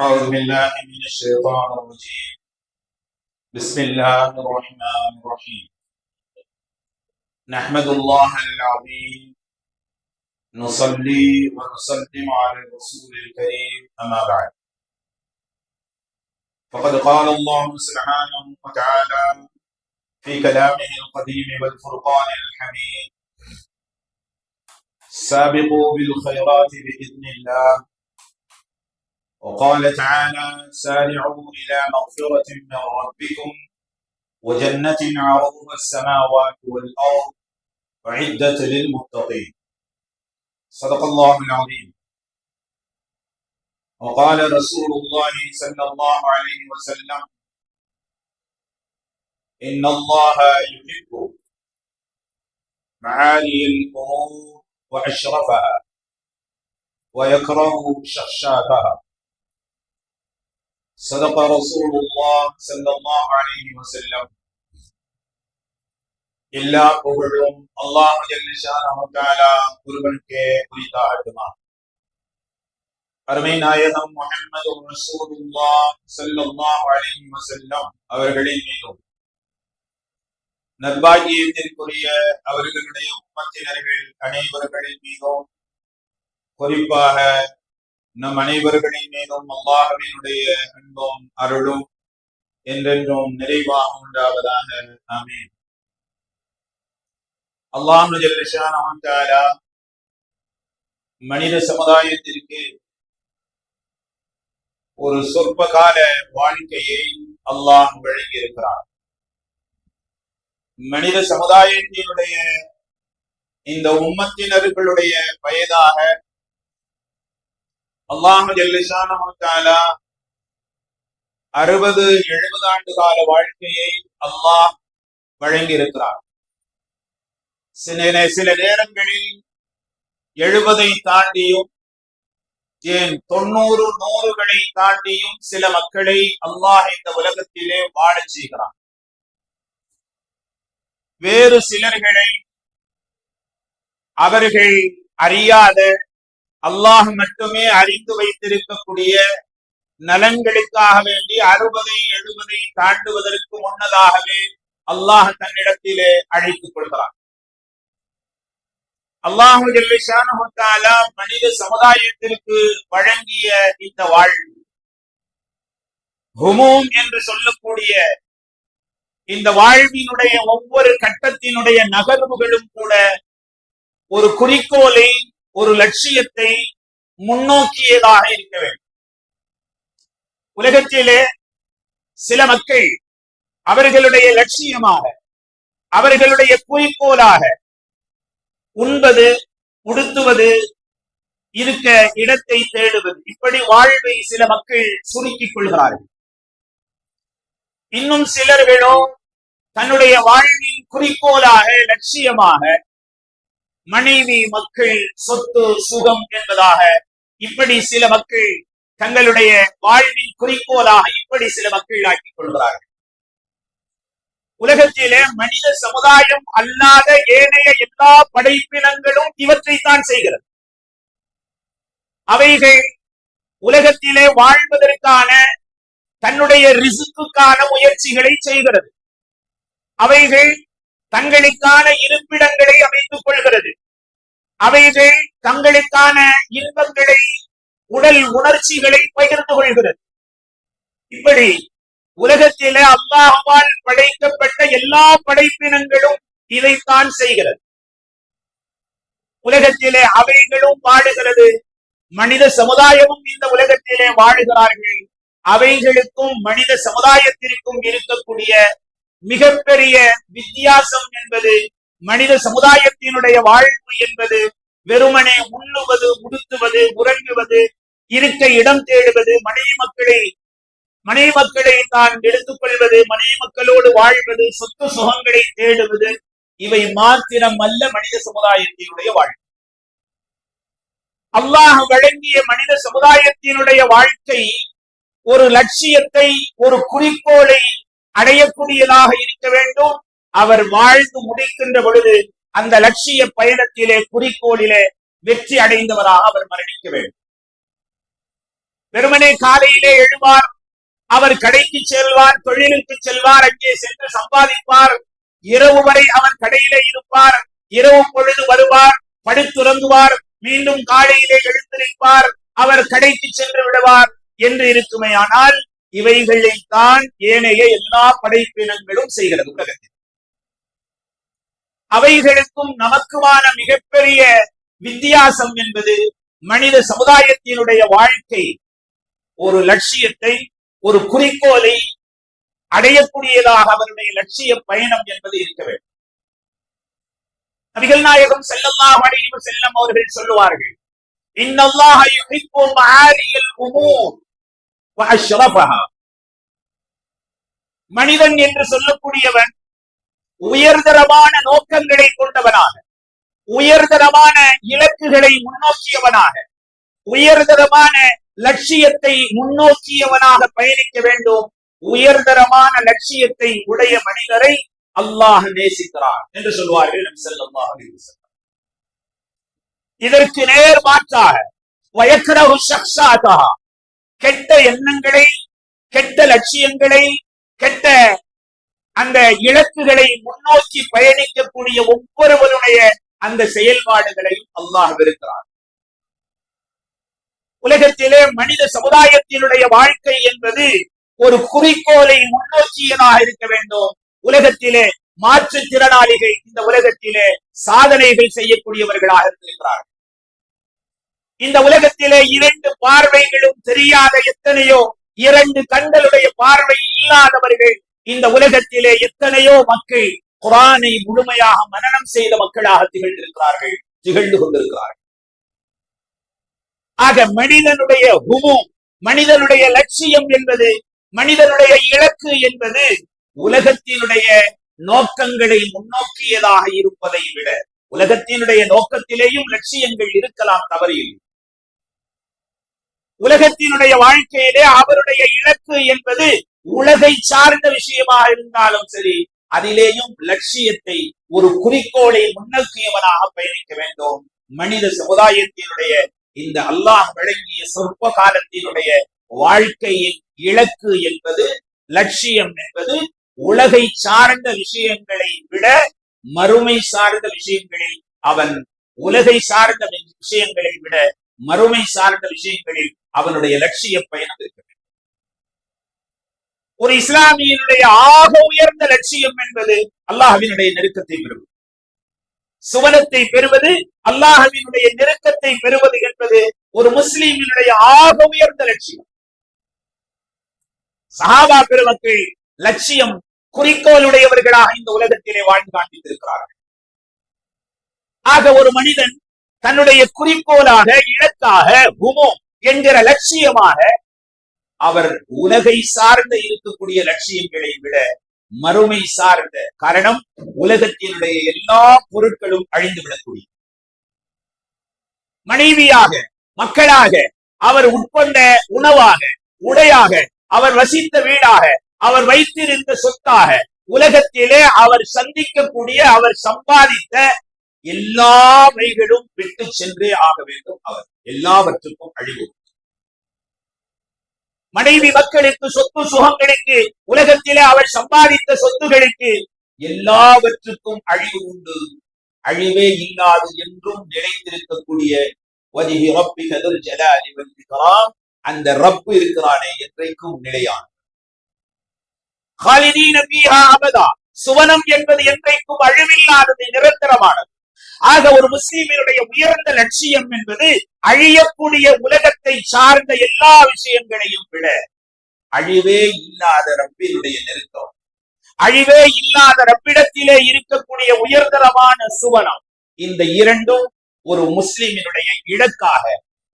أعوذ بالله من الشيطان الرجيم. بسم الله الرحمن الرحيم. نحمد الله العظيم. نصلي ونسلم على الرسول الكريم. أما بعد. فقد قال الله سبحانه وتعالى في كلامه القديم والفرقان الحميد. سابقوا بالخيرات بإذن الله. وقال تعالى سارعوا إلى مغفرة من ربكم وجنة عرضها السماوات والأرض أعدت للمتقين. صدق الله العظيم. وقال رسول الله صلى الله عليه وسلم إن الله يحب معالي الأمور وأشرفها ويكره شخشاكها صدق رسول الله صلى الله عليه وسلم எல்லா புகழும் அல்லாஹ் ஜல்லிஷானா ஒருவனுக்கே குறித்தாகட்டுமா அருமை நாயகம் முஹம்மது ரசூலுல்லா ஸல்லல்லாஹு அலைஹி வஸல்லம் அவர்களின் மீதும் நற்பாகியத்திற்குரிய அவர்களுடைய உம்மத்தினர்கள் அனைவர்களின் மீதும் குறிப்பாக நம் அனைவர்களின் மேலும் அல்லாஹ்வினுடைய அன்பும் அருளும் என்றென்றும் நிறைவாக உண்டாவதாக. ஆமீன். அல்லாஹ் மனித சமுதாயத்திற்கு ஒரு சொற்ப கால வாழ்க்கையை அல்லாஹ் வழங்கியிருக்கிறார் மனித சமுதாயத்தினுடைய இந்த உம்மத்தினர்களுடைய வயதாக அல்லாஹு அறுபது எழுபது ஆண்டு கால வாழ்க்கையை அல்லாஹ் வழங்கியிருக்கிறார். சில சில நேரங்களில் எழுபதை தாண்டியும் ஏன் தொண்ணூறு நூறுகளை தாண்டியும் சில மக்களை அல்லாஹ் இந்த உலகத்திலே வாழச் செய்கிறான். வேறு சிலர்களை அவர்கள் அறியாத அல்லாஹ் மட்டுமே அறிந்து வைத்திருக்கக்கூடிய நலன்களுக்காக வேண்டி அறுபதை எழுபதை தாண்டுவதற்கு முன்னதாகவே அல்லாஹ் தன்னிடத்திலே அழைத்துக் கொள்கிறான். அல்லாஹு மனித சமுதாயத்திற்கு வழங்கிய இந்த வாழ்வு ஹுமூம் என்று சொல்லக்கூடிய இந்த வாழ்வினுடைய ஒவ்வொரு கட்டத்தினுடைய நகர்வுகளும் கூட ஒரு குறிக்கோளை ஒரு லட்சியத்தை முன்னோக்கியதாக இருக்க வேண்டும். உலகத்திலே சில மக்கள் அவர்களுடைய லட்சியமாக அவர்களுடைய குறிக்கோளாக உண்பது உடுத்துவது இருக்க இடத்தை தேடுவது. இப்படி வாழ்வை சில மக்கள் சுருக்கிக் கொள்கிறார்கள். இன்னும் சிலர்களோ தன்னுடைய வாழ்வின் குறிக்கோளாக லட்சியமாக மனைவி மக்கள் சொத்து சுகம் என்பதாக இப்படி சில மக்கள் தங்களுடைய வாழ்வின் குறிக்கோளாக இப்படி சில மக்கள் ஆக்கிக் கொள்கிறார்கள். உலகத்திலே மனித சமுதாயம் அல்லாத ஏனைய எல்லா படைப்பினங்களும் இவற்றைத்தான் செய்கிறது. அவைகள் உலகத்திலே வாழ்வதற்கான தன்னுடைய ரிசுக்குக்கான முயற்சிகளை செய்கிறது. அவைகள் தங்களுக்கான இருப்பிடங்களை அமைத்துக் கொள்கிறது. அவைகள் தங்களுக்கான இன்பங்களை உடல் உணர்ச்சிகளை பகிர்ந்து கொள்கிறது. இப்படி உலகத்திலே அல்லாஹால் படைக்கப்பட்ட எல்லா படைப்பினங்களும் இதைத்தான் செய்கிறது. உலகத்திலே அவைகளும் வாழுகிறது. மனித சமுதாயமும் இந்த உலகத்திலே வாழுகிறார்கள். அவைகளுக்கும் மனித சமுதாயத்திற்கும் இருக்கக்கூடிய மிகப்பெரிய வித்தியாசம் என்பது மனித சமுதாயத்தினுடைய வாழ்வு என்பது வெறுமனே உண்ணுவது உடுத்துவது உறங்குவது இருக்க இடம் தேடுவது மனைவி மக்களை மனைவி மக்களை தான் எடுத்துக்கொள்வது மனைவி மக்களோடு வாழ்வது சொத்து சுகங்களை தேடுவது இவை மாத்திரம் அல்ல மனித சமுதாயத்தினுடைய வாழ்க்கை அல்லாஹ் வழங்கிய மனித சமுதாயத்தினுடைய வாழ்க்கை ஒரு லட்சியத்தை ஒரு குறிக்கோளை அடையக்கூடியதாக இருக்க வேண்டும். அவர் வாழ்ந்து முடிக்கின்ற பொழுது அந்த லட்சிய பயணத்திலே குறிக்கோளிலே வெற்றி அடைந்தவராக அவர் மரணிக்க வேண்டும். வெறுமனே காலையிலே எழுவார் அவர் கடைக்கு செல்வார் தொழிலுக்கு செல்வார் அங்கே சென்று சம்பாதிப்பார். இரவு வரை அவர் கடையிலே இருப்பார் இரவு பொழுது வருவார் படுத்துறங்குவார் மீண்டும் காலையிலே எழுந்திருப்பார் அவர் கடைக்கு சென்று விடுவார் என்று இருக்குமே. ஆனால் இவைகளைத்தான் ஏனைய எல்லா படைப்பினங்களும் செய்கிறது. உலகத்தில் அவைகளுக்கும் நமக்குமான மிகப்பெரிய வித்தியாசம் என்பது மனித சமுதாயத்தினுடைய வாழ்க்கை. ஒரு லட்சியத்தை ஒரு குறிக்கோளை அடையக்கூடியதாக அவருடைய லட்சிய பயணம் என்பது இருக்க வேண்டும். நபிகள் நாயகம் செல்லல்லாஹு வடிவு செல்லம் அவர்கள் சொல்லுவார்கள் இன்னல்லாஹ மனிதன் என்று சொல்லக்கூடியவன் உயர்தரமான நோக்கங்களை கொண்டவனாக உயர்தரமான இலக்குகளை முன்னோக்கியவனாக உயர்தரமான லட்சியத்தை முன்னோக்கியவனாக பயணிக்க வேண்டும். உயர்தரமான லட்சியத்தை உடைய மனிதரை அல்லாஹ் நேசிக்கிறார் என்று சொல்வார்கள் நம் செல்லம் இதற்கு நேர் மாற்றாக வயக்கரகு ஷக்ஷாதா கெட்ட எண்ணங்களை கெட்ட லட்சியங்களை கெட்ட அந்த இலக்குகளை முன்னோக்கி பயணிக்கக்கூடிய ஒவ்வொருவருடைய அந்த செயல்பாடுகளையும் அல்லாஹ் இருக்கிறார் உலகத்திலே மனித சமுதாயத்தினுடைய வாழ்க்கை என்பது ஒரு குறிக்கோளை முன்னோக்கியதாக இருக்க வேண்டும். உலகத்திலே மாற்றுத்திறனாளிகள் இந்த உலகத்திலே சாதனைகள் செய்யக்கூடியவர்களாக இருந்திருக்கிறார்கள் இந்த உலகத்திலே இரண்டு பார்வைகளும் தெரியாத எத்தனையோ இரண்டு கண்களுடைய பார்வை இல்லாதவர்கள் இந்த உலகத்திலே எத்தனையோ மக்கள் குரானை முழுமையாக மனனம் செய்த மக்களாக திகழ்ந்திருக்கிறார்கள் திகழ்ந்து கொண்டிருக்கிறார்கள். ஆக மனிதனுடைய ஹுமு மனிதனுடைய லட்சியம் என்பது மனிதனுடைய இலக்கு என்பது உலகத்தினுடைய நோக்கங்களை முன்னோக்கியதாக இருப்பதை விட உலகத்தினுடைய நோக்கத்திலேயும் லட்சியங்கள் இருக்கலாம் தவறில்லை உலகத்தினுடைய வாழ்க்கையிலே அவருடைய இலக்கு என்பது உலகை சார்ந்த விஷயமாக இருந்தாலும் சரி அதிலேயும் லட்சியத்தை ஒரு குறிக்கோளை முன்னோக்கியவனாக பயணிக்க வேண்டும். மனித சமுதாயத்தினுடைய இந்த அல்லாஹ் வழங்கிய சொற்ப காலத்தினுடைய வாழ்க்கையின் இலக்கு என்பது லட்சியம் என்பது உலகை சார்ந்த விஷயங்களை விட மறுமை சார்ந்த விஷயங்களில் அவன் உலகை சார்ந்த விஷயங்களை விட மறுமை சார்ந்த விஷயங்களில் அவனுடைய லட்சிய பயணம் இருக்கிறது ஒரு இஸ்லாமியனுடைய ஆக உயர்ந்த லட்சியம் என்பது அல்லாஹவினுடைய நெருக்கத்தை பெறுவது. சுவனத்தை பெறுவது அல்லாஹவினுடைய நெருக்கத்தை பெறுவது என்பது ஒரு முஸ்லீமினுடைய ஆக உயர்ந்த லட்சியம். சஹாபா பெருமக்கள் லட்சியம் குறிக்கோளுடையவர்களாக இந்த உலகத்திலே வாழ்ந்து காண்பித்திருக்கிறார்கள். ஆக ஒரு மனிதன் தன்னுடைய குறிக்கோளாக இலக்காக உமோ என்கிற லட்சியமாக அவர் உலகை சார்ந்த இருக்கக்கூடிய லட்சியங்களை விட மறுமை சார்ந்த காரணம் உலகத்தினுடைய எல்லா பொருட்களும் அழிந்து விடக்கூடிய மனைவியாக மக்களாக அவர் உட்கொண்ட உணவாக உடையாக அவர் வசித்த வீடாக அவர் வைத்திருந்த சொத்தாக உலகத்திலே அவர் சந்திக்கக்கூடிய அவர் சம்பாதித்த எல்லாவைகளும் விட்டு சென்றே ஆக வேண்டும் அவர். எல்லாவற்றுக்கும் அழிவு. மனைவி மக்களுக்கு சொத்து சுகங்களுக்கு உலகத்திலே அவர் சம்பாதித்த சொத்துகளுக்கு எல்லாவற்றுக்கும் அழிவு உண்டு. அழிவே இல்லாது என்றும் நிலைத்திருக்கக்கூடிய வஜிஹி ரப்பிக துல் ஜலாலி அந்த ரப்பு இருக்கிறானே என்றைக்கும் நிலையான. சுவனம் என்பது என்றைக்கும் அழிவில்லாதது நிரந்தரமானது. ஆக ஒரு முஸ்லிமினுடைய உயர்ந்த லட்சியம் என்பது அழியக்கூடிய உலகத்தை சார்ந்த எல்லா விஷயங்களையும் விட அழிவே இல்லாத ரப்பினுடைய நெருக்கம். அழிவே இல்லாத ரப்பிடத்திலே இருக்கக்கூடிய உயர்தரமான சுவனம். இந்த இரண்டும் ஒரு முஸ்லிமினுடைய இலக்காக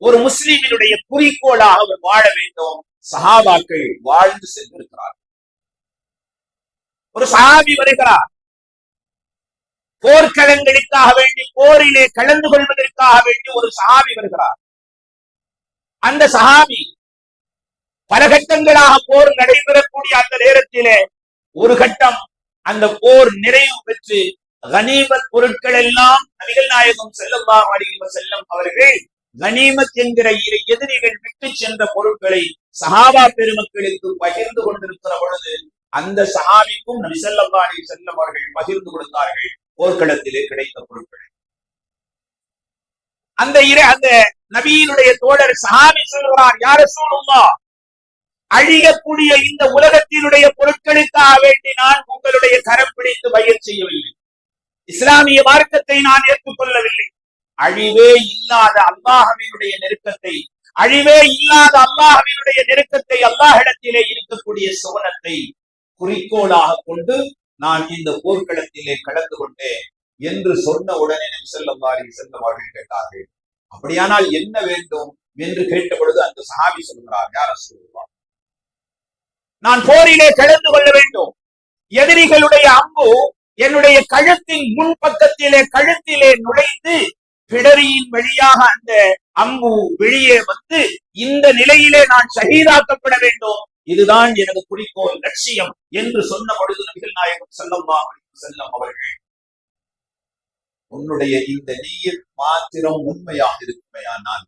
ஒரு முஸ்லிமினுடைய குறிக்கோளாக அவர் வாழ வேண்டும். சஹாபாக்கள் வாழ்ந்து சென்றிருக்கிறார் ஒரு சஹாபி வருகிறார். போர்க்களங்களுக்காக வேண்டி போரிலே கலந்து கொள்வதற்காக வேண்டி ஒரு சஹாபி வருகிறார். அந்த சஹாபி பல கட்டங்களாக போர் நடைபெறக்கூடிய அந்த நேரத்திலே ஒரு கட்டம் அந்த போர் நிறைவு பெற்று கனிமத் பொருட்கள் எல்லாம் நபிகள் நாயகம் செல்லம் செல்லம் அவர்கள் கனிமத் என்கிற இரு எதிரிகள் விட்டு சென்ற பொருட்களை சஹாபா பெருமக்களுக்கு பகிர்ந்து கொண்டிருக்கிற பொழுது அந்த சஹாபிக்கும் நபி ஸல்லல்லாஹு அலி வஸல்லம் அவர்கள் பகிர்ந்து கொடுத்தார்கள். போர்க்களத்திலே கிடைத்த பொருட்கள். அந்த இரு அந்த நபியினுடைய தோழர் சஹாபி சொல்கிறார் யார சொல்லுமா அழியக்கூடிய இந்த உலகத்தினுடைய பொருட்களுக்காக வேண்டி நான் உங்களுடைய கரம் பிடித்து பயிர் செய்யவில்லை. இஸ்லாமிய மார்க்கத்தை நான் ஏற்றுக்கொள்ளவில்லை. அழிவே இல்லாத அல்லாஹவினுடைய நெருக்கத்தை அழிவே இல்லாத அல்லாஹவினுடைய நெருக்கத்தை அல்லாஹிடத்திலே இருக்கக்கூடிய சுவனத்தை குறிக்கோளாக கொண்டு நான் இந்த போர்க்களத்திலே கலந்து கொண்டேன் என்று சொன்ன உடனே நம் ஸல்லல்லாஹு அலைஹி வஸல்லம் அவர்கள் கேட்டார்கள். அப்படியானால் என்ன வேண்டும் என்று கேட்ட பொழுது அந்த சஹாபி சொல்கிறார் யார சொல்லுவார் நான் போரிலே கலந்து கொள்ள வேண்டும். எதிரிகளுடைய அம்பு என்னுடைய கழுத்தின் முன்பக்கத்திலே கழுத்திலே நுழைந்து பிடரியின் வழியாக அந்த அம்பு வெளியே வந்து இந்த நிலையிலே நான் சகிதாக்கப்பட வேண்டும். இதுதான் எனது குறிக்கோள் லட்சியம் என்று சொன்ன பொழுது நபிகள் நாயகம் செல்லம்மா செல்லம் அவர்கள் உன்னுடைய இந்த நீர் மாத்திரம் உண்மையாக இருக்குமையானால்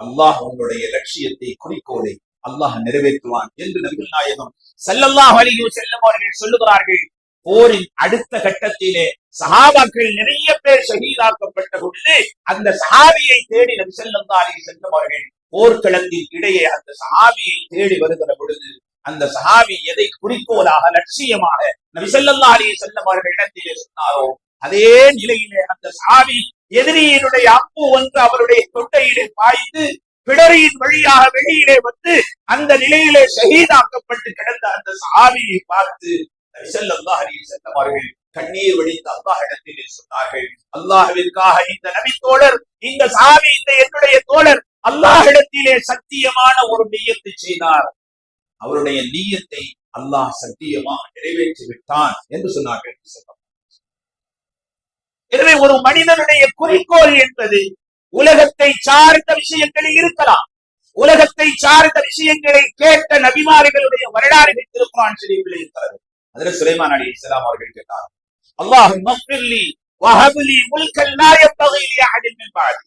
அல்லாஹ் உன்னுடைய லட்சியத்தை குறிக்கோளை அல்லாஹ் நிறைவேற்றுவான் என்று நபிகள் நாயகம் ஸல்லல்லாஹு அலைஹி வஸல்லம் அவர்கள் சொல்லுகிறார்கள். போரின் அடுத்த கட்டத்திலே சஹாபாக்கள் நிறைய பேர் ஷஹீதாக்கப்பட்ட பொழுது அந்த சஹாபியை தேடி நபி ஸல்லல்லாஹு அலைஹி அவர்கள் போர்க்களத்தின் இடையே அந்த சஹாபியை தேடி வருகிற பொழுது அந்த சஹாபி எதை குறிக்கோளாக லட்சியமாக நபிசல்லா அலி செல்லம் அவர்கள் இடத்திலே சொன்னாரோ அதே நிலையிலே அந்த சஹாபி எதிரியினுடைய அம்பு ஒன்று அவருடைய தொட்டையிலே பாய்ந்து பிடரியின் வழியாக வெளியிலே வந்து அந்த நிலையிலே ஷஹீதாக்கப்பட்டு கிடந்த அந்த சஹாபியை பார்த்து நபிசல்லா அலி செல்லம் அவர்கள் கண்ணீர் வடித்து அல்லாஹ் இடத்திலே சொன்னார்கள் அல்லாஹிற்காக இந்த நபி தோழர் இந்த சாமி இந்த என்னுடைய தோழர் அல்லாஹிடத்திலே சத்தியமான ஒரு நீயத்தை செய்தார். அவருடைய நீயத்தை அல்லாஹ் சத்தியமாக நிறைவேற்றி விட்டான் என்று சொன்னார்கள். எனவே ஒரு மனிதனுடைய குறிக்கோள் என்பது உலகத்தை சார்ந்த விஷயங்களில் இருக்கலாம். உலகத்தை சார்ந்த விஷயங்களை கேட்ட நபிமார்களுடைய வரலாறுகள் திருக்குறான் ஷரீஃபில் இருக்கிறது. அதுல சுலைமான் அலி இஸ்லாம் அவர்கள் கேட்டார். அல்லாஹ் மஃபில்லி வஹப்லி முல்கல் லா யம்பகி அஹதின் மின் பாதி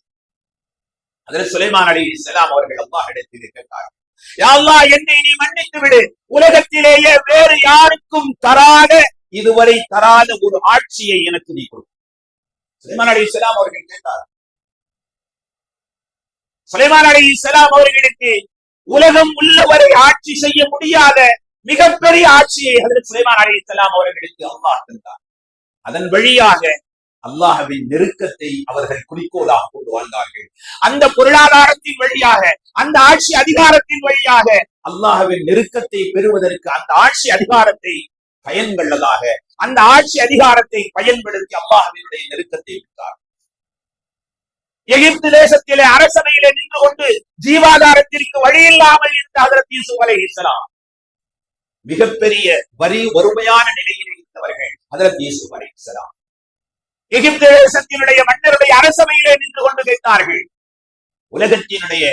அதில் சுலைமான் அலி இஸ்லாம் அவர்கள் அல்லாஹ் இடத்தில் யா யாழ்லா என்னை நீ மன்னித்து விடு. உலகத்திலேயே வேறு யாருக்கும் தராத இதுவரை தராத ஒரு ஆட்சியை எனக்கு நீ கொடு. சுலைமான் அலி இஸ்லாம் அவர்கள் கேட்டார். சுலைமான் அலி இஸ்லாம் அவர்களுக்கு உலகம் உள்ளவரை ஆட்சி செய்ய முடியாத மிகப்பெரிய ஆட்சியை ஹதரத் சுலைமான் அலி இஸ்லாம் அவர்களுக்கு அல்லாஹ் தந்தார். அதன் வழியாக அல்லாஹவின் நெருக்கத்தை அவர்கள் குறிக்கோளாக கொண்டு வாழ்ந்தார்கள் அந்த பொருளாதாரத்தின் வழியாக அந்த ஆட்சி அதிகாரத்தின் வழியாக அல்லாஹவின் நெருக்கத்தை பெறுவதற்கு அந்த ஆட்சி அதிகாரத்தை பயன்கொள்ளதாக அந்த ஆட்சி அதிகாரத்தை பயன்படுத்தி அல்லாஹவினுடைய நெருக்கத்தை விட்டார். எகிப்து தேசத்திலே அரசனையிலே நின்று கொண்டு ஜீவாதாரத்திற்கு வழி இல்லாமல் இருந்த அதற்கு யூசுப் அலைஹிஸ்ஸலாம் மிகப்பெரிய வரி வறுமையான நிலையில் இருந்தவர்கள் அதற்கு யூசுப் அலைஹிஸ்ஸலாம் எகிப்து தேசத்தினுடைய மன்னருடைய அரசவையிலே நின்று கொண்டு கேட்டார்கள். உலகத்தினுடைய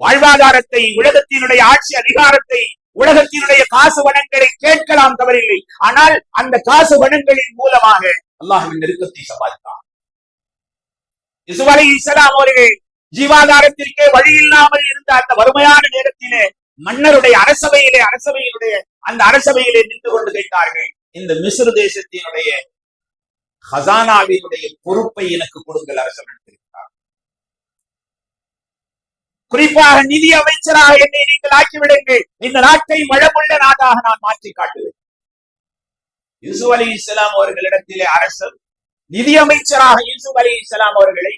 வாழ்வாதாரத்தை உலகத்தினுடைய ஆட்சி அதிகாரத்தை உலகத்தினுடைய காசு வனங்களை கேட்கலாம் தவறில்லை. ஆனால் அந்த காசு வனங்களின் மூலமாக அல்லாஹுவின் நெருக்கத்தை சம்பாதித்தார் யூசுப் அலி இஸ்லாம் அவர்கள் ஜீவாதாரத்திற்கே வழி இல்லாமல் இருந்த அந்த வறுமையான நேரத்திலே மன்னருடைய அரசவையிலே அரசவையினுடைய அந்த அரசவையிலே நின்று கொண்டு கேட்டார்கள். இந்த மிஸ்ர் தேசத்தினுடைய ஹசானாவினுடைய பொறுப்பை எனக்கு கொடுங்கள் அரசர் எடுத்திருக்கிறார். குறிப்பாக நிதி அமைச்சராக என்னை நீங்கள் ஆக்கிவிடுங்கள். இந்த நாட்டை வளமுள்ள நாடாக நான் மாற்றி காட்டுவேன். யூசுப் அலி இஸ்லாம் அவர்களிடத்திலே அரசர் நிதி அமைச்சராக யூசுப் அலி இஸ்லாம் அவர்களை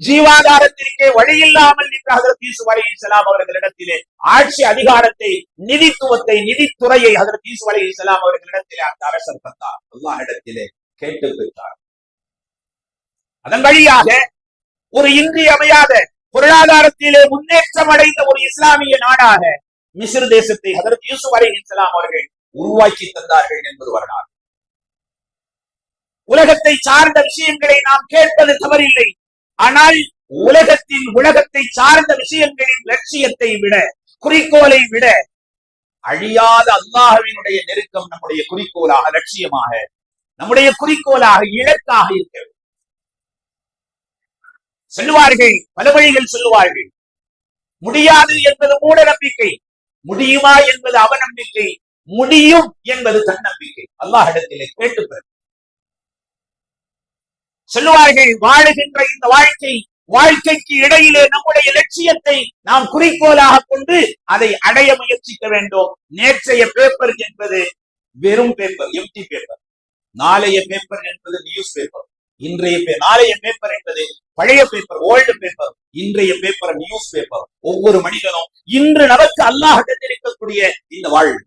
ஜீவாதாரத்திற்கே வழியில்லாமல் நின்ற ஹதரத் யூசுப் அலி இஸ்லாம் அவர்களிடத்திலே ஆட்சி அதிகாரத்தை நிதித்துவத்தை நிதித்துறையை ஹதரத் யூசுப் அலி இஸ்லாம் அவர்களிடத்திலே அந்த அரசர் தந்தார். அல்லாஹ் இடத்திலே கேட்டு பெற்றார் அதன் வழியாக ஒரு இன்றியமையாத பொருளாதாரத்திலே முன்னேற்றம் அடைந்த ஒரு இஸ்லாமிய நாடாக மிஸ்ர் தேசத்தை அதற்கு யூசுப் அலி இஸ்லாம் அவர்கள் உருவாக்கி தந்தார்கள் என்பது வரலாறு. உலகத்தை சார்ந்த விஷயங்களை நாம் கேட்பது தவறில்லை. ஆனால் உலகத்தின் உலகத்தை சார்ந்த விஷயங்களின் லட்சியத்தை விட குறிக்கோளை விட அழியாத அல்லாஹவினுடைய நெருக்கம் நம்முடைய குறிக்கோளாக லட்சியமாக நம்முடைய குறிக்கோளாக இலக்காக இருக்க வேண்டும். சொல்லுவார்கள் பல வழிகள் சொல்லுவார்கள். முடியாது என்பது மூட நம்பிக்கை முடியுமா என்பது அவநம்பிக்கை. முடியும் என்பது தன்னம்பிக்கை. அல்லாஹிடத்திலே கேட்டு பெறு. சொல்லுவார்கள் வாழுகின்ற இந்த வாழ்க்கை வாழ்க்கைக்கு இடையிலே நம்முடைய லட்சியத்தை நாம் குறிக்கோளாக கொண்டு அதை அடைய முயற்சிக்க வேண்டும். நேற்றைய பேப்பர் என்பது வெறும் பேப்பர் எம்டி பேப்பர் நாளைய பேப்பர் என்பது நியூஸ் பேப்பர் இன்றைய நாளைய பேப்பர் என்பது பழைய பேப்பர் ஓல்டு பேப்பர் இன்றைய பேப்பர் நியூஸ் பேப்பர் ஒவ்வொரு மனிதனும் இன்று நமக்கு அல்லாஹ் இருக்கக்கூடிய இந்த வாழ்வு.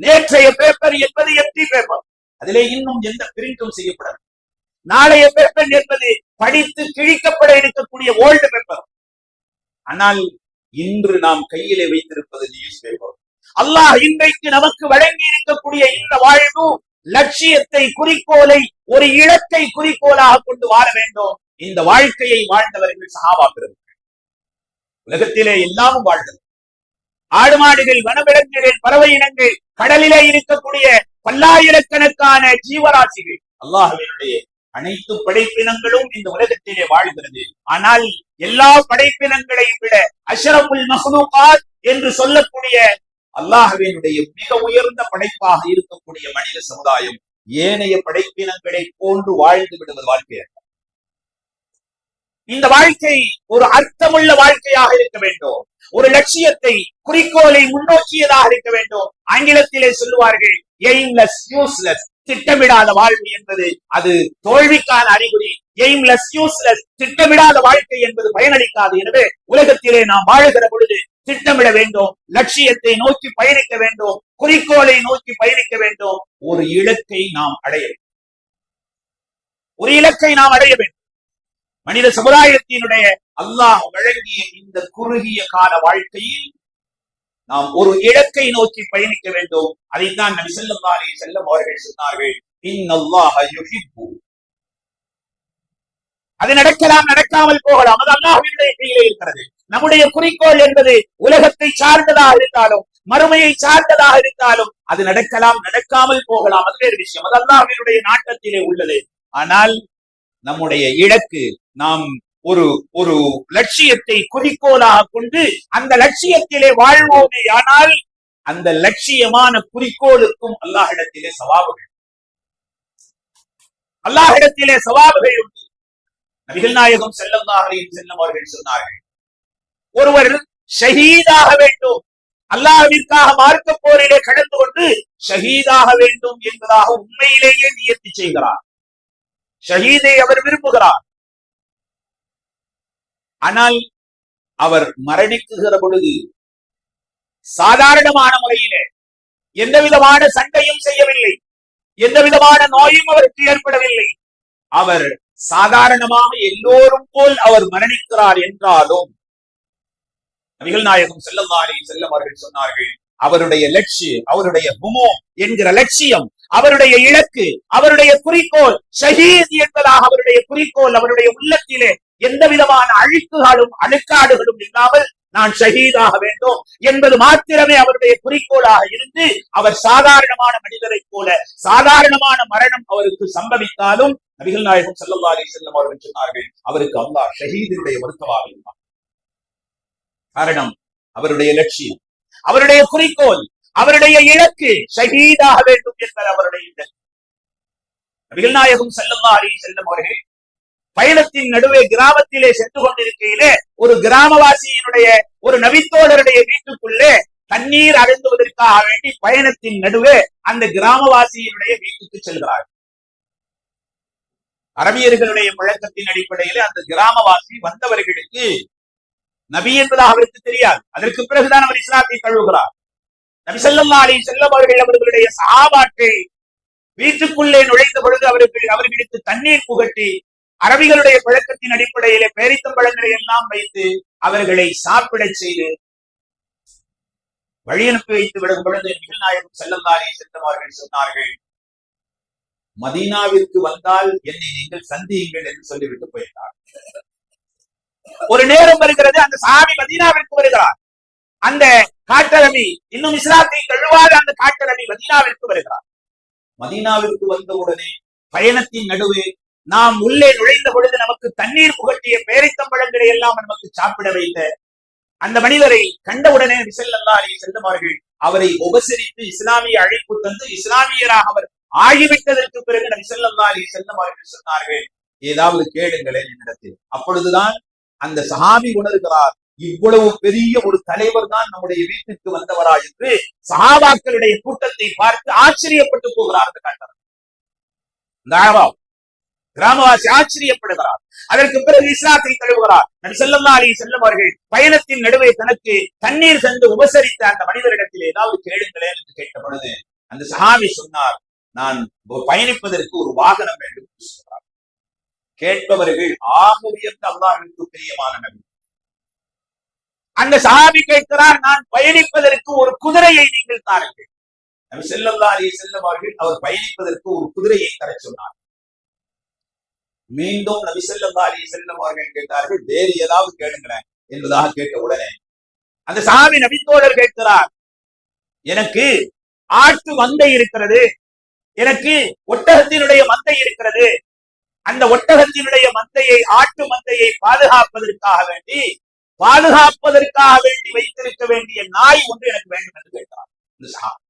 நேற்றைய பேப்பர் என்பது எம்டி பேப்பர் அதிலே இன்னும் எந்த பிரிண்டும் செய்யப்படாது நாளைய பேப்பர் என்பது படித்து கிழிக்கப்பட இருக்கக்கூடிய ஓல்டு பேப்பர் ஆனால் இன்று நாம் கையிலே வைத்திருப்பது நியூஸ் பேப்பர் அல்லாஹ் இன்றைக்கு நமக்கு வழங்கி இருக்கக்கூடிய இந்த வாழ்வு லட்சியத்தை குறிக்கோளை ஒரு இலக்கை குறிக்கோளாக கொண்டு வாழ வேண்டும். இந்த வாழ்க்கையை வாழ்ந்தவர்கள் சகாபாக்கிறது உலகத்திலே எல்லாமும் வாழ்ந்தது. ஆடு மாடுகள் வனவிலங்குகள் பறவை இனங்கள் கடலிலே இருக்கக்கூடிய பல்லாயிரக்கணக்கான ஜீவராசிகள் அல்லாஹ்வினுடைய அனைத்து படைப்பினங்களும் இந்த உலகத்திலே வாழ்கிறது. ஆனால் எல்லா படைப்பினங்களையும் விட அஷரபுல் மஹ்லூகாத் என்று சொல்லக்கூடிய அல்லாஹ்வினுடைய மிக உயர்ந்த படைப்பாக இருக்கக்கூடிய மனித சமுதாயம் ஏனைய படைப்பினங்களை போன்று வாழ்ந்து விடுவது வாழ்க்கை அல்ல. இந்த வாழ்க்கை ஒரு அர்த்தமுள்ள வாழ்க்கையாக இருக்க வேண்டும். ஒரு லட்சியத்தை குறிக்கோளை முன்னோக்கியதாக இருக்க வேண்டும். ஆங்கிலத்திலே சொல்லுவார்கள் எய்ம்லெஸ் யூஸ்லெஸ் திட்டமிடாத வாழ்வு என்பது அது தோல்விக்கான அறிகுறி. எய்ம்லெஸ் யூஸ்லெஸ் திட்டமிடாத வாழ்க்கை என்பது பயனளிக்காது. எனவே உலகத்திலே நாம் வாழுகிற பொழுது திட்டமிட வேண்டும் லட்சியத்தை நோக்கி பயணிக்க வேண்டும் குறிக்கோளை நோக்கி பயணிக்க வேண்டும். ஒரு இலக்கை நாம் அடைய வேண்டும். ஒரு இலக்கை நாம் அடைய வேண்டும். மனித சமுதாயத்தினுடைய அல்லாஹ் வழங்கிய இந்த குறுகிய கால வாழ்க்கையில் நாம் ஒரு இலக்கை நோக்கி பயணிக்க வேண்டும். அதைத்தான் நபி ஸல்லல்லாஹு அலைஹி வஸல்லம் அவர்கள் சொன்னார்கள். இன்னல்லாஹ யுஹிப்பு. அது நடக்கலாம் நடக்காமல் போகலாம். அது அல்லாஹ்வினுடைய கையிலே இருக்கிறது. நம்முடைய குறிக்கோள் என்பது உலகத்தை சார்ந்ததாக இருந்தாலும் மறுமையை சார்ந்ததாக இருந்தாலும் அது நடக்கலாம் நடக்காமல் போகலாம். அது வேறு விஷயம். அது அவருடைய நாட்டத்திலே உள்ளது. ஆனால் நம்முடைய இலக்கு நாம் ஒரு ஒரு லட்சியத்தை குறிக்கோளாக கொண்டு அந்த லட்சியத்திலே வாழ்வோமே ஆனால் அந்த லட்சியமான குறிக்கோளுக்கும் அல்லாஹிடத்திலே சவாபுகள். அல்லாஹிடத்திலே சவாபுகள் உண்டு. நபிகள் நாயகம் செல்லல்லாஹு செல்லும் அவர்கள் சொன்னார்கள் ஒருவர் ஷஹீதாக வேண்டும் அல்லாஹ்விற்காக மார்க்க போரிலே கடந்து கொண்டு ஷஹீதாக வேண்டும் என்பதாக உண்மையிலேயே நியத்தி செய்கிறார். ஷஹீதை அவர் விரும்புகிறார். ஆனால் அவர் மரணிக்குகிற பொழுது சாதாரணமான முறையிலே எந்த விதமான சண்டையும் செய்யவில்லை எந்த விதமான நோயும் அவருக்கு ஏற்படவில்லை. அவர் சாதாரணமாக எல்லோரும் போல் அவர் மரணிக்கிறார் என்றாலும் நபிகள் நாயகம் செல்லல்லாரி செல்லம் அவர்கள் சொன்னார்கள் அவருடைய லட்சு அவருடைய ஹுமோ என்கிற லட்சியம் அவருடைய இலக்கு அவருடைய குறிக்கோள் ஷஹீத் என்பதாக அவருடைய குறிக்கோள் அவருடைய உள்ளத்திலே எந்த விதமான அழுக்குகளும் அழுக்காடுகளும் இல்லாமல் நான் ஷஹீதாக வேண்டும் என்பது மாத்திரமே அவருடைய குறிக்கோளாக இருந்து அவர் சாதாரணமான மனிதரைப் போல சாதாரணமான மரணம் அவருக்கு சம்பவித்தாலும் நபிகள் நாயகம் ஸல்லல்லாஹு அலைஹி அவர்கள் சொன்னார்கள் அவருக்கு அல்லாஹ் ஷஹீதினுடைய மருத்துவாக இருந்தார் காரணம் அவருடைய லட்சியம் அவருடைய குறிக்கோள் அவருடைய இலக்கு ஷஹீதாக வேண்டும் என்பது அவருடைய இலக்கு. நபிகள் நாயகம் செல்லம்மா அலைஹி செல்லும் அவர்கள் பயணத்தின் நடுவே கிராமத்திலே சென்று கொண்டிருக்கையிலே ஒரு கிராமவாசியினுடைய ஒரு நபித்தோழருடைய வீட்டுக்குள்ளே தண்ணீர் அருந்துவதற்காக வேண்டி பயணத்தின் நடுவே அந்த கிராமவாசியினுடைய வீட்டுக்கு செல்கிறார் அரபியர்களுடைய பழக்கத்தின் அடிப்படையிலே அந்த கிராமவாசி வந்தவர்களுக்கு நபி என்பதாக அவருக்கு தெரியாது. அதற்கு பிறகுதான் அவர் இஸ்லாத்தை தழுவுகிறார். நபி ஸல்லல்லாஹு அலைஹி அவர்கள் அவர்களுடைய சாபாட்டை வீட்டுக்குள்ளே நுழைந்த பொழுது அவர்கள் அவர்களுக்கு தண்ணீர் புகட்டி அரபிகளுடைய பழக்கத்தின் அடிப்படையிலே பேரித்தம்பழங்களை எல்லாம் வைத்து அவர்களை சாப்பிடச் செய்து வழி அனுப்பி வைத்து விடும் பொழுது நபிகள் நாயகம் செல்லந்தாரே சென்றவர்கள் சொன்னார்கள் மதீனாவிற்கு வந்தால் என்னை நீங்கள் சந்தியுங்கள் என்று சொல்லிவிட்டு போயிட்டார் ஒரு நேரம் வருகிறது அந்த சாமி மதீனாவிற்கு வருகிறார். அந்த காட்டரவி இன்னும் இஸ்லாத்தை தழுவாத அந்த காட்டரவி மதீனாவிற்கு வருகிறார். மதீனாவிற்கு வந்தவுடனே பயணத்தின் நடுவே நாம் உள்ளே நுழைந்த பொழுது நமக்கு தண்ணீர் புகட்டிய பேரைத்தம்பழங்களை எல்லாம் நமக்கு சாப்பிட வைத்த அந்த மனிதரை கண்டவுடனே விசல்லல்லா அலி செல்லுமார்கள் அவரை உபசரித்து இஸ்லாமிய அழைப்பு தந்து இஸ்லாமியராக அவர் ஆகிவிட்டதற்கு பிறகு நபி ஸல்லல்லாஹு அலி வஸல்லம் சொன்னார்கள் ஏதாவது கேளுங்களேன் என்னிடத்தில். அப்பொழுதுதான் அந்த சஹாபி உணர்கிறார் இவ்வளவு பெரிய ஒரு தலைவர் தான் நம்முடைய வீட்டுக்கு வந்தவரா என்று சஹாபாக்களுடைய கூட்டத்தை பார்த்து ஆச்சரியப்பட்டு போகிறார் அந்த கண்டனர் கிராமவாசி ஆச்சரியப்படுகிறார். அதற்கு பிறகு இஸ்லாத்தை தழுவுகிறார். நான் செல்லல்லா அலி செல்லும் அவர்கள் பயணத்தின் நடுவே தனக்கு தண்ணீர் சென்று உபசரித்த அந்த மனிதரிடத்தில் ஏதாவது கேளுங்களேன் என்று கேட்ட பொழுது அந்த சஹாபி சொன்னார் நான் பயணிப்பதற்கு ஒரு வாகனம் வேண்டும் என்று சொல்றார் கேட்பவர்கள் ஆக அல்லாஹிற்கு பிரியமான நபி. அந்த சாமி கேட்கிறார் நான் பயணிப்பதற்கு ஒரு குதிரையை நீங்கள் தாருங்கள். நபி செல்லல்லா அலி செல்லம் அவர்கள் அவர் பயணிப்பதற்கு ஒரு குதிரையை தர சொன்னார். மீண்டும் நபி செல்லல்லா அலி செல்லம் அவர்கள் கேட்டார்கள் வேறு ஏதாவது கேளுங்களேன் என்பதாக கேட்ட உடனே அந்த சாமி நபித்தோழர் கேட்கிறார் எனக்கு ஆட்டு மந்தை இருக்கிறது எனக்கு ஒட்டகத்தினுடைய மந்தை இருக்கிறது அந்த ஒட்டகத்தினுடைய மந்தையை ஆட்டு மந்தையை பாதுகாப்பதற்காக வேண்டி பாதுகாப்பதற்காக வேண்டி வைத்திருக்க வேண்டிய நாய் ஒன்று எனக்கு வேண்டும் என்று கேட்டார். இந்த சஹாபி.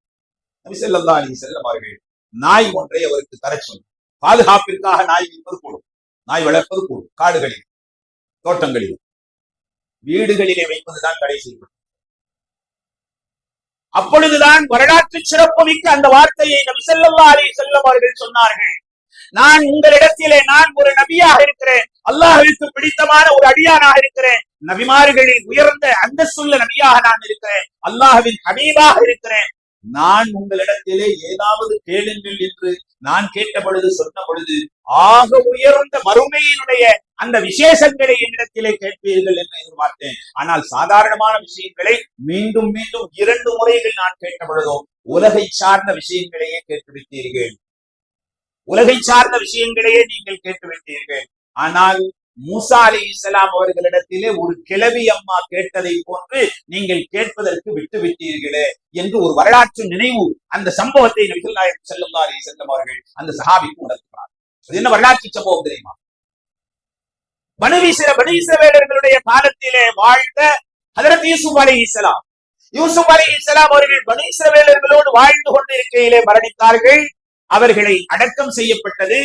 அவர்கள் நாய் ஒன்றை அவருக்கு தர சொன்னார். பாதுகாப்பிற்காக நாய் வைப்பது கூடும். நாய் வளர்ப்பது கூடும். காடுகளில் தோட்டங்களில் வீடுகளிலே வைப்பதுதான் கடைசி அப்பொழுதுதான் வரலாற்று சிறப்புமிக்க அந்த வார்த்தையை நம் ஸல்லல்லாஹு அலைஹி அவர்கள் சொன்னார்கள். நான் உங்களிடத்திலே நான் ஒரு நபியாக இருக்கிறேன். அல்லாஹ்விற்கு பிடித்தமான ஒரு அடியானாக இருக்கிறேன். நபிமார்களில் உயர்ந்த அந்தஸ்துள்ள நபியாக நான் இருக்கிறேன். அல்லாஹுவின் ஹபீபாக இருக்கிறேன். நான் உங்களிடத்திலே ஏதாவது கேளுங்கள் என்று நான் கேட்ட பொழுது சொன்ன பொழுது ஆக உயர்ந்த மறுமையினுடைய அந்த விசேஷங்களை என்னிடத்திலே கேட்பீர்கள் என்று எதிர்பார்த்தேன். ஆனால் சாதாரணமான விஷயங்களை மீண்டும் மீண்டும் இரண்டு முறைகள் நான் கேட்ட பொழுதோ உலகை சார்ந்த விஷயங்களையே கேட்டுவிட்டீர்கள். உலகை சார்ந்த விஷயங்களையே நீங்கள் கேட்டுவிட்டீர்கள் ஆனால் மூசா அலி இஸ்லாம் அவர்களிடத்திலே ஒரு கிளவி அம்மா கேட்டதை போன்று நீங்கள் கேட்பதற்கு விட்டு விட்டீர்களே என்று ஒரு வரலாற்று நினைவு அந்த சம்பவத்தை நபிகள் நாயகம் செல்லும் அலி செல்லும் அவர்கள் அந்த சஹாபிக்கு உணர்த்துகிறார். அது என்ன வரலாற்று சம்பவம் தெரியுமா? பனுவீசிற பனீசவேலர்களுடைய காலத்திலே வாழ்ந்த ஹதரத் யூசுப் அலி இஸ்லாம் யூசுப் அலி இஸ்லாம் அவர்கள் பனீசவேலர்களோடு வாழ்ந்து கொண்டிருக்கையிலே மரணித்தார்கள். அவர்களை அடக்கம் செய்யப்பட்டது.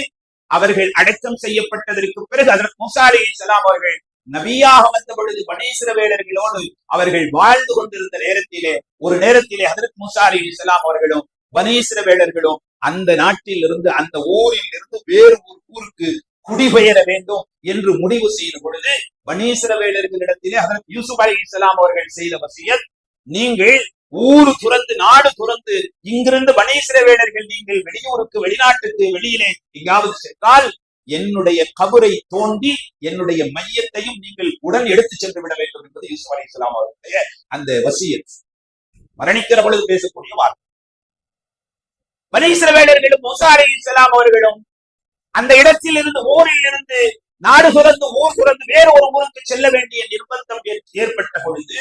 அவர்கள் அடக்கம் செய்யப்பட்டதற்கு பிறகு அதற்கு மூசா அலி இஸ்லாம் அவர்கள் நபியாக வந்த பொழுது பனீஸ்ரவேலர்களோடு அவர்கள் வாழ்ந்து கொண்டிருந்த நேரத்திலே ஒரு நேரத்திலே அதற்கு மூசா அலி இஸ்லாம் அவர்களும் பனீஸ்ரவேலர்களும் அந்த நாட்டில் இருந்து அந்த ஊரில் இருந்து வேறு ஒரு ஊருக்கு குடிபெயர வேண்டும் என்று முடிவு செய்த பொழுது பனீஸ்ரவேலர்களிடத்திலே அதற்கு யூசுப் அலி இஸ்லாம் அவர்கள் செய்த வசியத் நீங்கள் ஊரு துறந்து நாடு துறந்து இங்கிருந்து வனேஸ்வரவேடர்கள் நீங்கள் வெளியூருக்கு வெளிநாட்டுக்கு வெளியிலே எங்காவது சென்றால் என்னுடைய கபரை தோண்டி என்னுடைய மையத்தையும் நீங்கள் உடன் எடுத்து சென்று விட வேண்டும் என்பது யூசுப் அலி இஸ்லாம் அவர்களுடைய அந்த வசியத். மரணிக்கிற பொழுது பேசக்கூடிய வார்த்தை. வனேஸ்வரவேடர்களும் மூசா அலி இஸ்லாம் அவர்களும் அந்த இடத்தில் இருந்து ஊரில் இருந்து நாடு துறந்து ஊர் சுரந்து வேறு ஒரு ஊருக்கு செல்ல வேண்டிய நிர்பந்தம் ஏற்பட்ட பொழுது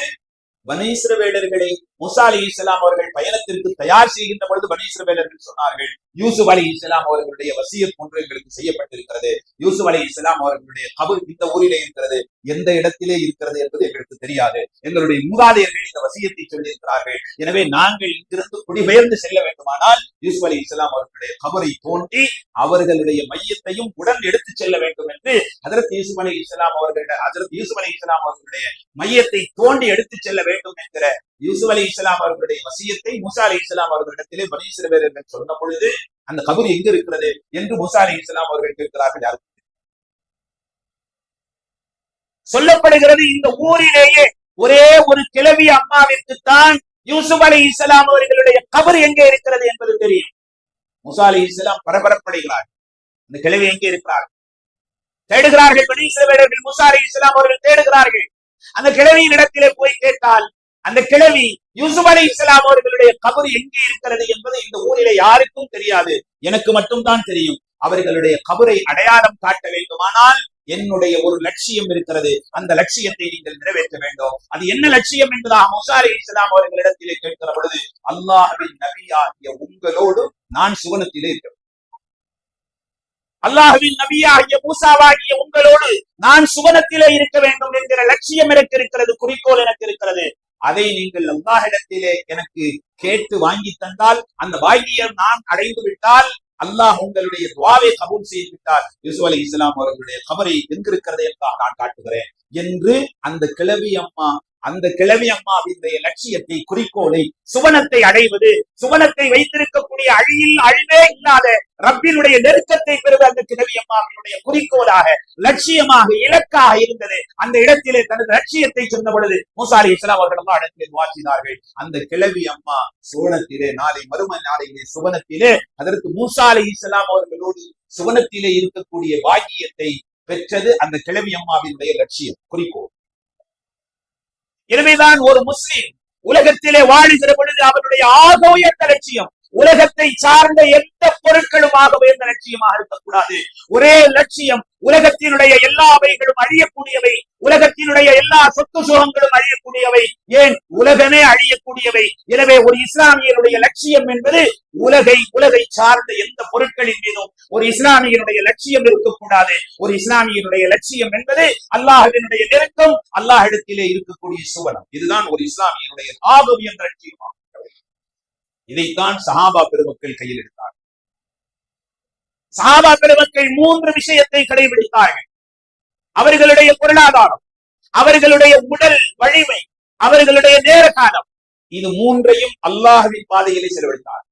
பனீஸ்ரவேலர்களை முசா அலி இஸ்லாம் அவர்கள் பயணத்திற்கு தயார் செய்கின்ற பொழுது பனீஸ்ரவேலர்கள் சொன்னார்கள் யூசுப் அலி இஸ்லாம் அவர்களுடைய வசியத் ஒன்று எங்களுக்கு செய்யப்பட்டிருக்கிறது. யூசுப் அலி இஸ்லாம் அவர்களுடைய கபர் இந்த ஊரிலே இருக்கிறது எந்த இடத்திலே இருக்கிறது என்பது எங்களுக்கு தெரியாது. எங்களுடைய மூதாதையர்கள் இந்த வசியத்தை சொல்லியிருக்கிறார்கள். எனவே நாங்கள் இங்கிருந்து குடிபெயர்ந்து செல்ல வேண்டுமானால் யூசுப் அலி இஸ்லாம் அவர்களுடைய கபரை தோண்டி அவர்களுடைய மையத்தையும் உடன் எடுத்து செல்ல வேண்டும் என்று அதரத் யூசுப் அலி இஸ்லாம் அவர்களுடைய அதரத் யூசுப் அலி இஸ்லாம் அவர்களுடைய மையத்தை தோண்டி எடுத்து செல்ல வேண்டும் வேண்டும் என்கிற யூசுப் அலி இஸ்லாம் அவர்களுடைய வசியத்தை முசா அலி இஸ்லாம் அவர்களிடத்திலே பனீஸ்வரர் என்று சொன்ன பொழுது அந்த கபர் எங்கு இருக்கிறது என்று முசா அலி இஸ்லாம் அவர்கள் கேட்கிறார்கள் யாருக்கு சொல்லப்படுகிறது இந்த ஊரிலேயே ஒரே ஒரு கிழவி அம்மாவிற்குத்தான் யூசுப் அலி இஸ்லாம் அவர்களுடைய கபர் எங்கே இருக்கிறது என்பது தெரியும். முசா அலி இஸ்லாம் பரபரப்படைகிறார் அந்த கிழவி எங்கே இருக்கிறார் தேடுகிறார்கள் பனி பனீஸ்வரர்கள் முசா அலி இஸ்லாம் அவர்கள் தேடுகிறார்கள். அந்த கிழவியின் இடத்திலே போய் கேட்டால் அந்த கிழவி யூசுப் அலி இஸ்லாம் அவர்களுடைய கபர் எங்கே இருக்கிறது என்பது இந்த ஊரிலே யாருக்கும் தெரியாது. எனக்கு மட்டும்தான் தெரியும். அவர்களுடைய கபரை அடையாளம் காட்ட வேண்டுமானால் என்னுடைய ஒரு லட்சியம் இருக்கிறது. அந்த லட்சியத்தை நீங்கள் நிறைவேற்ற வேண்டும். அது என்ன லட்சியம் என்பதாக முசா அலி இஸ்லாம் அவர்களிடத்திலே கேட்கிற பொழுது அல்லாஹின் நபியாகிய உங்களோடு நான் சுவனத்திலே இருக்கிறேன் அல்லாஹுவின் நபியாகிய மூசாவாகிய உங்களோடு நான் சுவனத்திலே இருக்க வேண்டும் என்கிற லட்சியம் எனக்கு இருக்கிறது குறிக்கோள் எனக்கு இருக்கிறது. அதை நீங்கள் அல்லாஹிடத்திலே எனக்கு கேட்டு வாங்கி தந்தால் அந்த பாக்கியம் நான் அடைந்து விட்டால் அல்லாஹ் உங்களுடைய துவாவை கபூல் செய்து விட்டார். யூசு அலி இஸ்லாம் அவர்களுடைய கபரை எங்கிருக்கிறது என்பதாக நான் காட்டுகிறேன் என்று அந்த கிழவி அம்மா அந்த கிழவி அம்மாவினுடைய லட்சியத்தை குறிக்கோளை சுவனத்தை அடைவது சுவனத்தை வைத்திருக்கக்கூடிய அழியில் அழிவே இல்லாத ரப்பினுடைய நெருக்கத்தை பெறுவது அந்த கிழவி அம்மாவினுடைய குறிக்கோளாக லட்சியமாக இலக்காக இருந்தது. அந்த இடத்திலே தனது லட்சியத்தை சொன்ன பொழுது மூசாரி இஸ்லாம் அவர்கள் இடத்திலே வாசினார்கள் அந்த கிழவி அம்மா சுவனத்திலே நாளை மறும நாளையிலே சுவனத்திலே அதற்கு மூசாலை இஸ்லாம் அவர்களோடு சுவனத்திலே இருக்கக்கூடிய பாக்கியத்தை பெற்றது அந்த கிழவி அம்மாவினுடைய லட்சியம் குறிக்கோள். எனவேதான் ஒரு முஸ்லீம் உலகத்திலே வாழுகிற பொழுது அவருடைய ஆக உயர்ந்த லட்சியம் உலகத்தை சார்ந்த எந்த பொருட்களும் ஆக உயர்ந்த லட்சியமாக இருக்கக்கூடாது. ஒரே லட்சியம் உலகத்தினுடைய எல்லா அவைகளும் அழியக்கூடியவை உலகத்தினுடைய எல்லா சொத்து சுகங்களும் அழியக்கூடியவை. ஏன்? உலகமே அழியக்கூடியவை. எனவே ஒரு இஸ்லாமியனுடைய லட்சியம் என்பது உலகை உலகை சார்ந்த எந்த பொருட்களின் மீதும் ஒரு இஸ்லாமியனுடைய லட்சியம் இருக்கக்கூடாது. ஒரு இஸ்லாமியனுடைய லட்சியம் என்பது அல்லாஹினுடைய நெருக்கம் அல்லாஹிடத்திலே இருக்கக்கூடிய சுவனம். இதுதான் ஒரு இஸ்லாமியனுடைய ஆகவியம் லட்சியமாகும். இதைத்தான் சஹாபா பெருமக்கள் கையில் எடுத்தார் சஹாபா பெருமக்கள் மூன்று விஷயத்தை கடைபிடித்தார்கள். அவர்களுடைய பொருளாதாரம் அவர்களுடைய உடல் வலிமை அவர்களுடைய நேர காலம் இது மூன்றையும் அல்லாஹவின் பாதையிலே செலவழித்தார்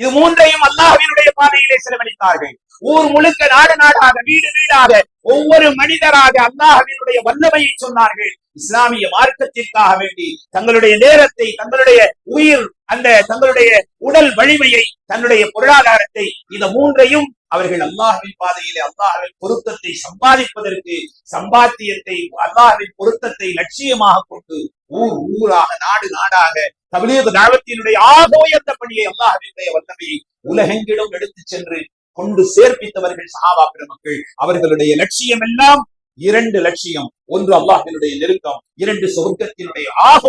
இது மூன்றையும் அல்லாஹவினுடைய பாதையிலே செலவழித்தார்கள். ஊர் முழுக்க நாடு நாடாக வீடு வீடாக ஒவ்வொரு மனிதராக அல்லாஹவினுடைய வல்லமையை சொன்னார்கள். இஸ்லாமிய மார்க்கத்திற்காக வேண்டி தங்களுடைய நேரத்தை தங்களுடைய உயிர் அந்த தங்களுடைய உடல் வலிமையை தன்னுடைய பொருளாதாரத்தை இந்த மூன்றையும் அவர்கள் அல்லாஹின் பாதையிலே அல்லாஹின் பொருத்தத்தை சம்பாதிப்பதற்கு சம்பாத்தியத்தை அல்லாஹின் பொருத்தத்தை லட்சியமாக கொண்டு ஊர் ஊராக நாடு நாடாக தமிழக தாவத்தினுடைய ஆக உயர்ந்த பணியை அல்லாஹினுடைய வல்லமையை உலகெங்கிலும் எடுத்துச் சென்று கொண்டு சேர்ப்பித்தவர்கள் சஹாபா பெருமக்கள் அவர்களுடைய லட்சியம் எல்லாம் இரண்டு லட்சியம். ஒன்று அல்லாஹினுடைய நெருக்கம் இரண்டு சொர்க்கத்தினுடைய ஆக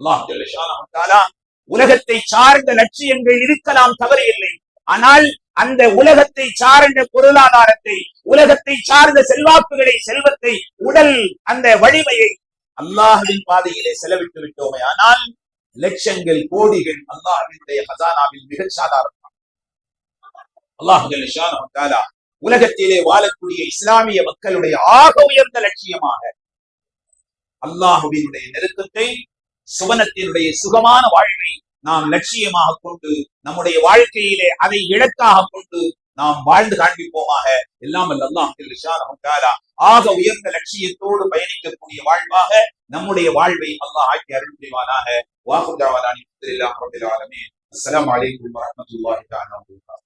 அல்லாஹ் உலகத்தை சார்ந்த லட்சியங்கள் இருக்கலாம் தவறு இல்லை ஆனால் அந்த உலகத்தை சார்ந்த பொருளாதாரத்தை உலகத்தை சார்ந்த செல்வாக்குகளை செல்வத்தை உடல் அந்த வலிமையை அல்லாஹின் பாதையிலே செலவிட்டு விட்டோமே. ஆனால் லட்சங்கள் கோடிகள் அல்லாஹினுடைய ஹசானாவில் மிகச் சாதாரணம் அல்லாஹ் உலகத்திலே வாழக்கூடிய இஸ்லாமிய மக்களுடைய ஆக உயர்ந்த லட்சியமாக அல்லாஹுவினுடைய நெருக்கத்தை சுவனத்தினுடைய சுகமான வாழ்வை நாம் லட்சியமாக கொண்டு நம்முடைய வாழ்க்கையிலே அதை இலக்காக கொண்டு நாம் வாழ்ந்து காண்பிப்போமாக. எல்லாம் அல்லாஹ் ஆக உயர்ந்த லட்சியத்தோடு பயணிக்கக்கூடிய வாழ்வாக நம்முடைய வாழ்வை அல்லாஹ் ஆக்கி அருள் புரிவானாக. வாஹு தாவாலானி அல்ஹம்துலில்லாஹி